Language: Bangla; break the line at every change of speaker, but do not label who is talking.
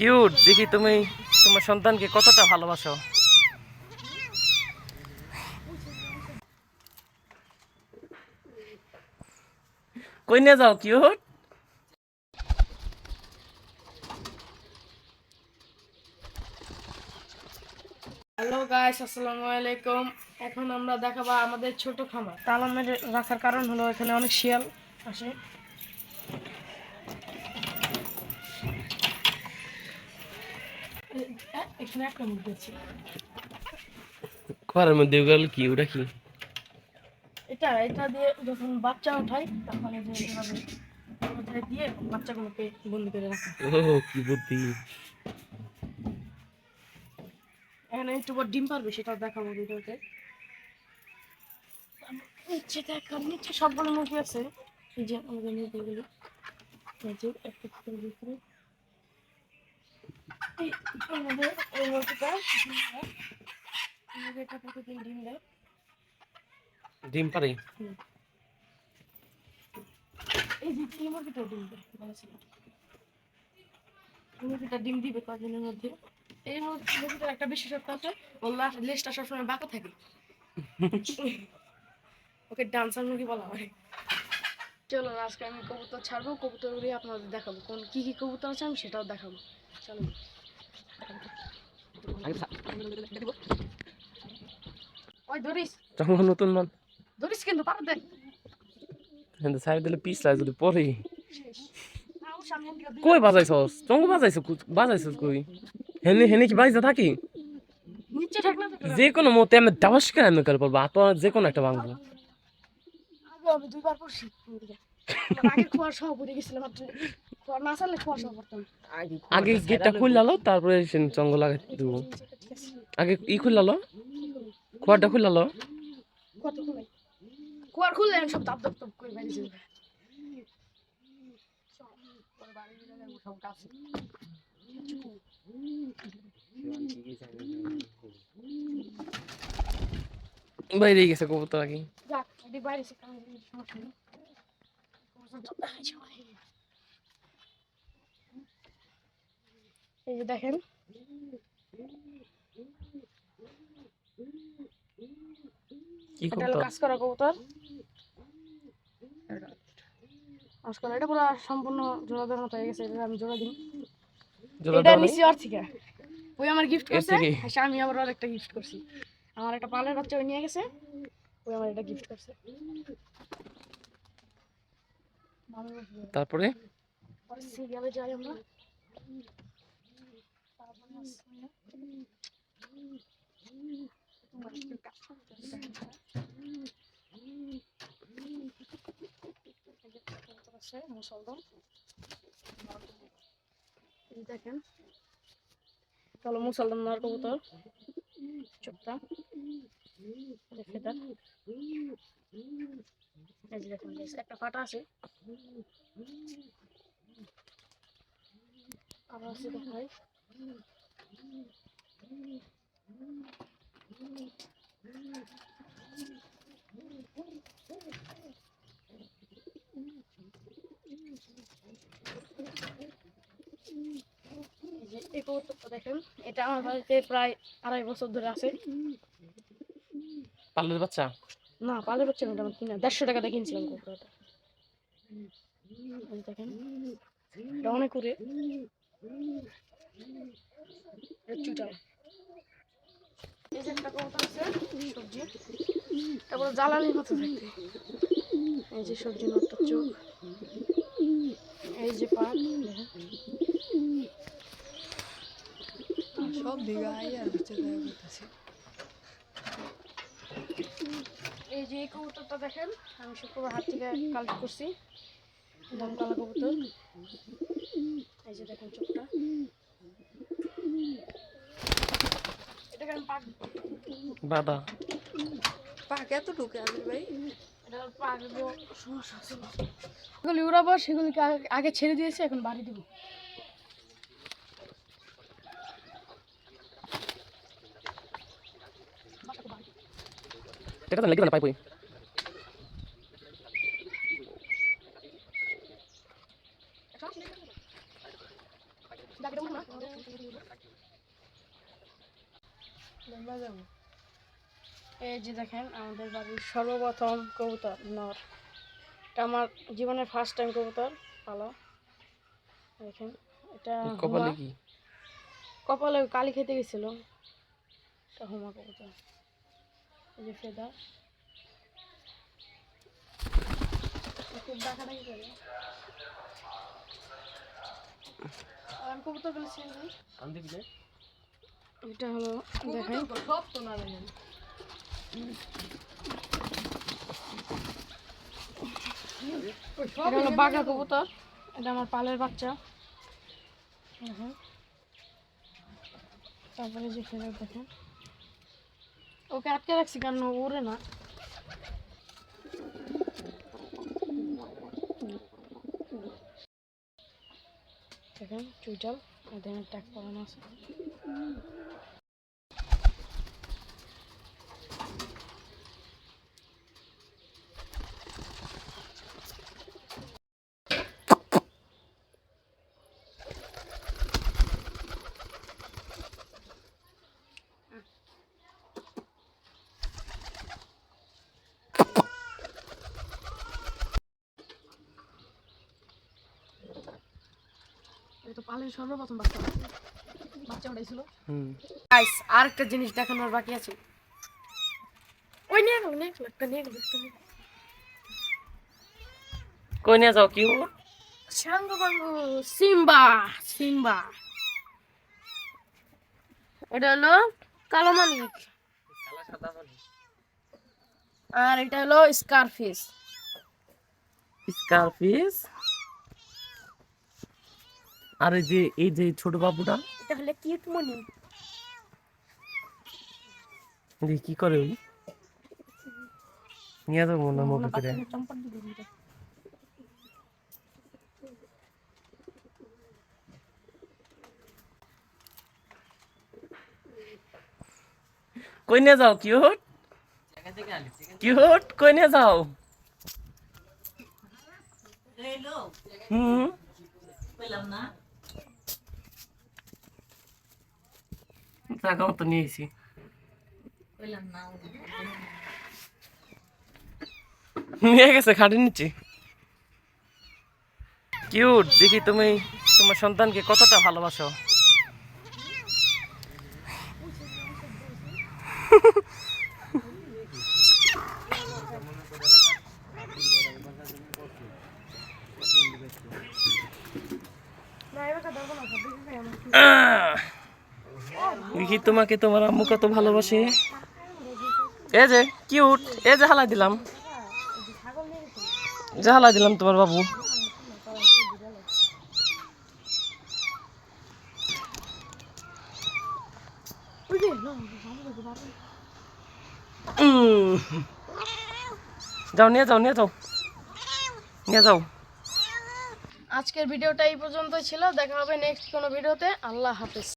কিউট। দেখি তুমি তোমার সন্তানকে কতটা ভালোবাসো। কই নিয়ে যাও, কিউট।
হ্যালো গাইস আসসালামু আলাইকুম। এখন আমরা দেখাবো আমাদের ছোট খামার। তালা মেরে রাখার কারণ হলো এখানে অনেক শিয়াল আসে এ- এ- এখানে একটা মুরগি আছে।
ঘরের মধ্যে গেল কি? ওটা কি?
এটা এটা দিয়ে যখন বাচ্চা ওঠায় তখন এই যে এভাবে দিয়ে বাচ্চাগুলোকে বন্দি করে রাখা।
ও কি বুদ্ধি।
এখানে একটু পর ডিম পারবে সেটাও দেখাবো ভিডিওতে। নিচে দেখার নিচে সবগুলো মুরগি আছে। এই যে আমাদের মুরগিগুলো। এই যে একটা ভিতরে এই আমাদের এই মুরগিটা ডিম দেয়। এই মুরগিটা প্রতিদিন ডিম দেয়
ডিম পারে
এই যে এই মুরগিটাও ডিম দেয় বলেছিলাম। মুরগিটা ডিম দিবে কদিনের মধ্যে। এই মুরগিটার একটা বিশেষত্ব আছে ওর লেজটা সবসময় বাঁকা থাকে। ওকে ডান্সার মুরগি বলা হয়। চলো আজকে আমি কবুতর ছাড়বো কবুতরগুলি আপনাদের দেখাবো। কোন কি কি কবুতর আছে আমি সেটাও দেখাবো। চলো ওই ধরিস
যখন নতুন
ধরিস কিন্তু পার দে।
কিন্তু সাইড দিলে পিস লাগে যদি পরে
না, ওর সামনে দিকে দুই-
কই বাজাইছস? চঙ্গ বাজাইছ বাজাইছস কই? হেনে হেনে কি বাজাইতে থাকি? যে কোনো মতে আমি দাবাস করে আমি করে পড়ব? যে কোনো একটা ভাঙবো
আমি দুইবার পড়ছি। আগে খোয়ার সহ পড়ে গেছিলাম
আগে গেটটা খুললালো তারপরে চঙ্গ লাগাই দেবো। আগে ই খুললালো? খোয়ারটা খুললালো?
খোয়ার খুললে সব দাপ দাপ দাপ করে বাইরে যাবে
বাইরে গেছে কবুতর আগে।
যাক বাইরে সমস্যা নেই। এই যে দেখেন। কাজ করা কবুতর। কাজ করা এটা পুরো সম্পূর্ণ জোড়া দেওয়ার মতো হয়ে গেছে এটা আমি জোড়া দিই। এটা
নাই?
নিছি থেকে। ওই আমার গিফট করছে আমি আবার ওর একটা গিফট করছি। আমার একটা পালের বাচ্চা ওই নিয়ে গেছে ওই আমার এটা গিফট করছে।
তারপরে?
সিরিয়ালে যাই আমরা। এই দেখেন চলো মুসলমান নর কবুতর? চোখটা দেখে দেখ। একটা ফাটা আছে। আবার আছে দেখাই। এই কবুতরটা দেখেন এটা আমার বাড়িতে প্রায় আড়াই বছর ধরে আছে।
পালের বাচ্চা?
না পালে হচ্ছে না আমার কিনা। দেড়শো টাকা দিয়ে কিনছিলাম কবুতরটা দেখেন এটা অনেক করে সবজি তারপরে জ্বালানির মতো দেখতে এই যে সবজি নটটা চোখ এই যে দেখেন
সব করতেছে।
এই যে এই কবুতরটা দেখেন আমি শুক্রবার হাত থেকে কালেক্ট করছি। দমকালা কবুতর। এই যে দেখেন চোখটা। আমি পাক
এত ঢুকে আমি ভাই।
সেগুলি উড়াবো সেগুলিকে আগে- আগে ছেড়ে দিয়েছে এখন বাড়ি দিব।
এটা তো লেগে না পাই পই
ডাকে দেবো না
বাজাবো
এই যে দেখেন আমাদের বাড়ির সর্বপ্রথম কবুতর নর। এটা আমার জীবনের ফার্স্ট টাইম কবুতর পালা। দেখেন এটা
কপালে। কি?
কপালে কালি খেতে গেছিল। এটা হুমা কবুতর। এই যে ফেদার খুব ডাকাডাকি করে। আর কবুতরগুলো চিনি
আমি দেখি যে।
এটা হলো দেখেন।
সব তো না জানেন
এটা হলো বাঘা কবুতর এটা আমার পালের বাচ্চা। তারপরে যে ফেলে দেখেন ওকে আটকে রাখছি কারণ ও উড়ে না। দেখেন চুইটাল এখানে ট্যাগ করানো আছে। তো পালের সর্বপ্রথম বাচ্চা বাচ্চা উঠাইছিল গাইস আরেকটা জিনিস দেখানোর বাকি আছে। ওই নিয়ে গেল নিয়ে গেল একটা নিয়ে গেল একটা নিয়ে
কই নিয়ে যাও কিউ
সাঙ্গ বাঙ্গু সিম্বা সিম্বা। এটা হলো কালো মানিক। আর এটা হলো স্কারফিস।
স্কারফিস? আর এই যে এই যে ছোট বাবুটা।
এটা হলো কিউট মনি
দেখি কি করে ওই নিয়ে যাব না মুখে করে। কই নিয়ে যাও কিউট কিউট কই নিয়ে যাও? হুম। জায়গা মতো নিয়েছি নিয়ে গেছে খাটের নিচে কিউট দেখি তুমি তোমার সন্তানকে কতটা ভালোবাসো।
সব দেখে
তোমাকে তোমার আম্মু কত ভালোবাসে। এই যে কিউট এ যে হালাই দিলাম। যে হালাই দিলাম তোমার বাবু। যাও, নিয়ে যাও নিয়ে যাও। নিয়ে যাও।
আজকের ভিডিওটা এই পর্যন্ত ছিল। দেখা হবে নেক্সট কোনো ভিডিওতে। আল্লাহ হাফেজ।